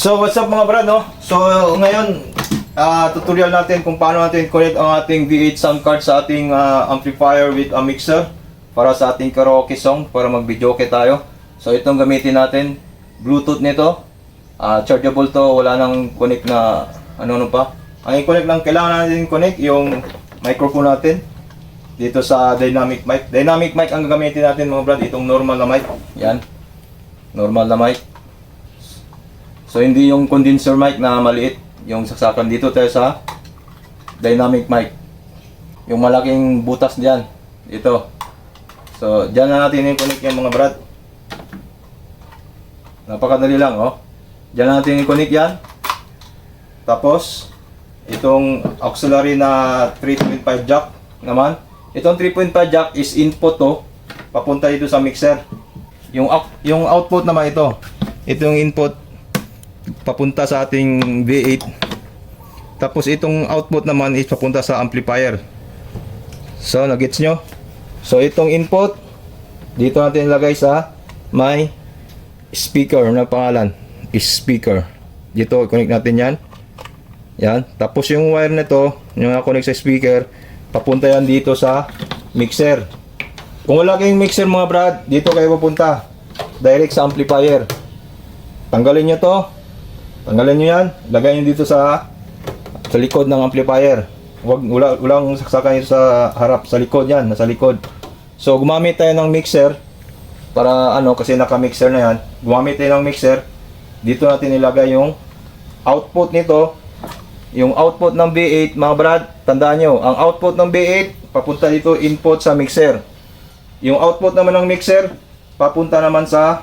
So what's up mga brad no? So ngayon ah, tutorial natin kung paano natin connect ang ating V8 sound card sa ating ah, amplifier with a mixer para sa ating karaoke song para mag videoke tayo. So itong gamitin natin Bluetooth nito. Ah, chargeable to, wala nang connect na ano ano pa. Ang i-connect lang kailangan natin connect yung microphone natin dito sa dynamic mic. Dynamic mic ang gagamitin natin mga brad, itong normal na mic. Yan. Normal na mic. So hindi yung condenser mic na maliit, yung saksakan dito tayo sa dynamic mic. Yung malaking butas diyan, ito. So diyan na natin i-connect yung mga brad. Napakadali lang oh. Diyan na natin i-connect yan. Tapos itong auxiliary na 3.5 jack naman. Itong 3.5 jack is input to papunta dito sa mixer. Yung yung output naman ito. Ito yung input papunta sa ating V8. Tapos itong output naman is papunta sa amplifier. So, nagets nyo? So, itong input, dito natin ilagay sa may speaker na pangalan. Speaker. Dito, connect natin yan. Yan. Tapos yung wire nito, yung connect sa speaker, papunta yan dito sa mixer. Kung wala kayong mixer mga brad, dito kayo pupunta. Direct sa amplifier. Tanggalin nyo to. Tanggalin nyo yan. Lagay nyo dito sa sa likod ng amplifier. Wag wala walang saksakan ito sa harap, sa likod yan, nasa likod. So gumamit tayo ng mixer para ano kasi naka-mixer na yan. Gumamit tayo ng mixer. Dito natin ilagay yung output nito. Yung output ng V8, mga brad, tandaan nyo, ang output ng V8 papunta dito input sa mixer. Yung output naman ng mixer papunta naman sa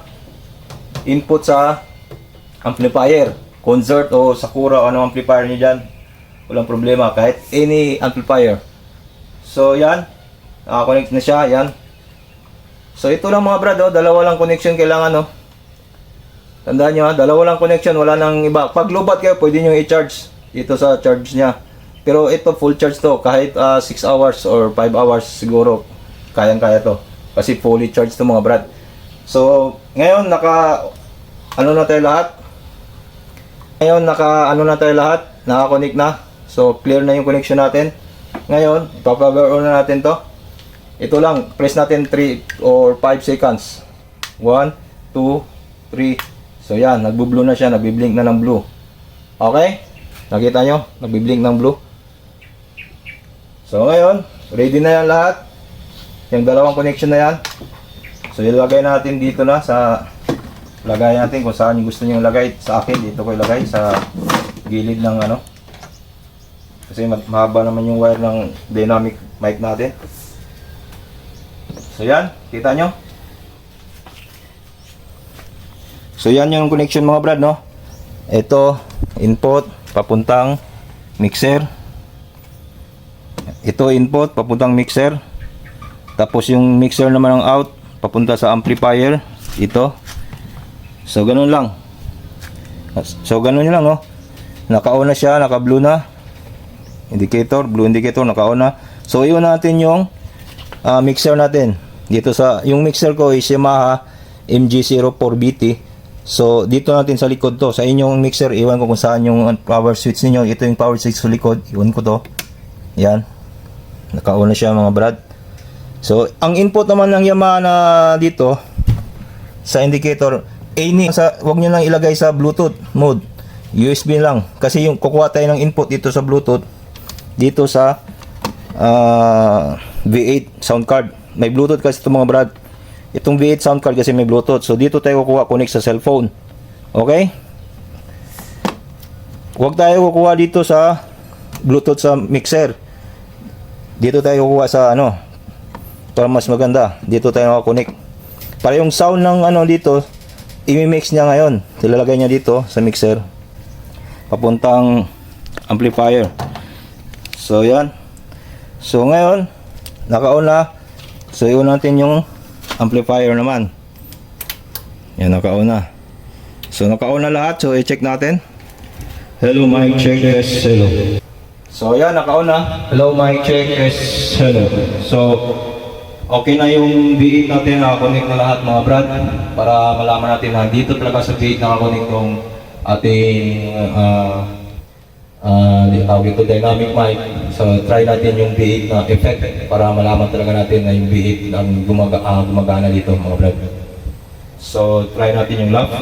input sa amplifier, concert o Sakura o anong amplifier niyo dyan. Walang problema kahit any amplifier. So yan, nakakonect na siya, yan. So ito lang mga brad, oh, dalawa lang connection kailangan oh. Tandaan nyo ha, dalawa lang connection, wala nang iba. Pag lobat kayo, pwede nyo i-charge dito sa charge niya. Pero ito full charge to, kahit 6 hours or 5 hours siguro, kayang-kaya to. Kasi fully charged to mga brad. So, ngayon naka ano na tayo lahat? Ngayon naka ano na tayo lahat? Naka-connect na. So, clear na yung connection natin. Ngayon, ipapower on na natin to. Ito lang, press natin 3 or 5 seconds. 1, 2, 3. So yan, nagbo-blue na siya, nagbi-blink na ng blue. Okay? Nakita nyo? Nagbi-blink ng blue. So ngayon, ready na yan lahat. Yung dalawang connection na yan. So ilagay natin dito na sa lagay natin kung saan gusto niyo ilagay. Sa akin, dito ko ilagay sa gilid ng ano. Kasi ma- mahaba naman yung wire ng dynamic mic natin. So yan, kita nyo? So yan yung connection mga brad no. Ito input papuntang mixer. Ito input papuntang mixer. Tapos yung mixer naman ang out papunta sa amplifier. Ito. So ganun lang. So ganun lang oh. Naka-on na siya, naka-blue na. Indicator, blue indicator, naka-on na. So iyon natin yung ah, mixer natin. Dito sa yung mixer ko is Yamaha MG04BT. So, dito natin sa likod to. Sa inyong mixer, iwan ko kung saan yung power switch ninyo. Ito yung power switch sa likod. Iwan ko to. Yan. Naka-on na siya mga brad. So, ang input naman ng Yamaha na dito sa indicator, any sa wag niyo lang ilagay sa Bluetooth mode. USB lang kasi yung kukuha tayo ng input dito sa Bluetooth dito sa ah, V8 sound card. May Bluetooth kasi ito mga brad. Itong V8 sound card kasi may Bluetooth. So dito tayo kukuha connect sa cellphone. Okay? Huwag tayo kukuha dito sa Bluetooth sa mixer. Dito tayo kukuha sa ano para mas maganda. Dito tayo connect. Para yung sound ng ano dito, i-mix niya ngayon. Tilalagay niya dito sa mixer. Papuntang amplifier. So yan. So ngayon, naka-on na. So iwan natin yung amplifier naman. Yan naka-on na. So naka-on na lahat. So i-check natin. Hello, mic check, test, hello. So, yan, nakaon na. Hello, mic check, test, hello. So, okay na yung B8 natin, nakakonect na lahat mga brad. Para malaman natin na dito talaga sa B8 nakakonect tong ating ah uh, tawag ito dynamic mic. So, try natin yung B8 na effect para malaman talaga natin na yung B8 ang gumaga, ah, gumagana dito mga brad. So, try natin yung laugh.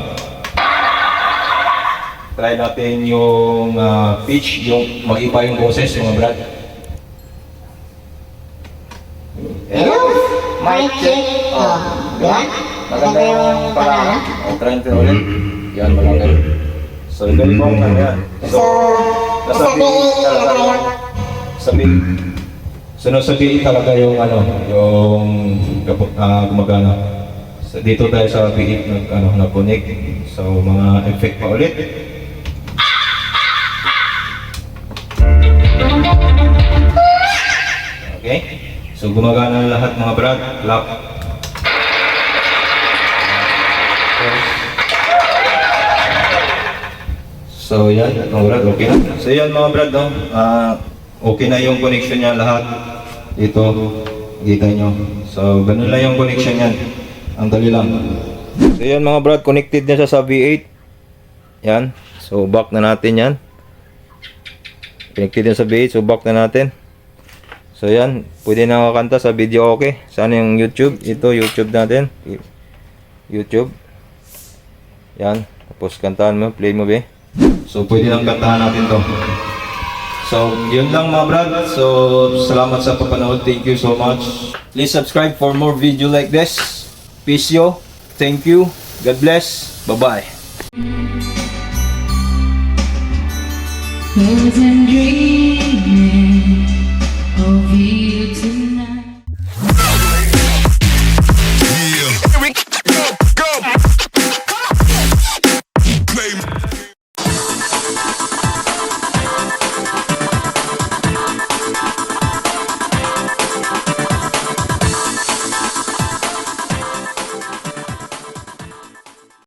Try natin yung ah, pitch, yung mag-iba yung boses, mga brad. Hello? Mic check. Oh, ba? Maganda yung pangalan. Oh, try natin ulit. Yan, malaki. So, ganun po ano yan. So, So, nasa sasabihin B8 na talaga yung, sa B8. So, nasa B8 talaga yung ano, yung ah, gumagana. So, dito tayo sa B8 nag, ano, nag-connect. So, mga effect pa ulit. Okay? So gumagana na lahat mga brad. Clap. So yan, mga brad, okay na. So yan mga brad, no? Ah, okay na yung connection niya lahat. Dito, kita nyo. So ganun lang yung connection niyan. Ang dali lang. So yan mga brad, connected na siya sa V8. Yan. So back na natin yan. Connected na sa V8, so back na natin. So yan, pwede na kakanta sa video okay. Sana yung YouTube, ito YouTube natin. YouTube. Yan, tapos kantahan mo, play mo be. So pwede nang kantahan natin to. So yun lang mga brad. So salamat sa papanood. Thank you so much. Please subscribe for more video like this. Peace yo. Thank you. God bless. Bye-bye. Hopes and dreams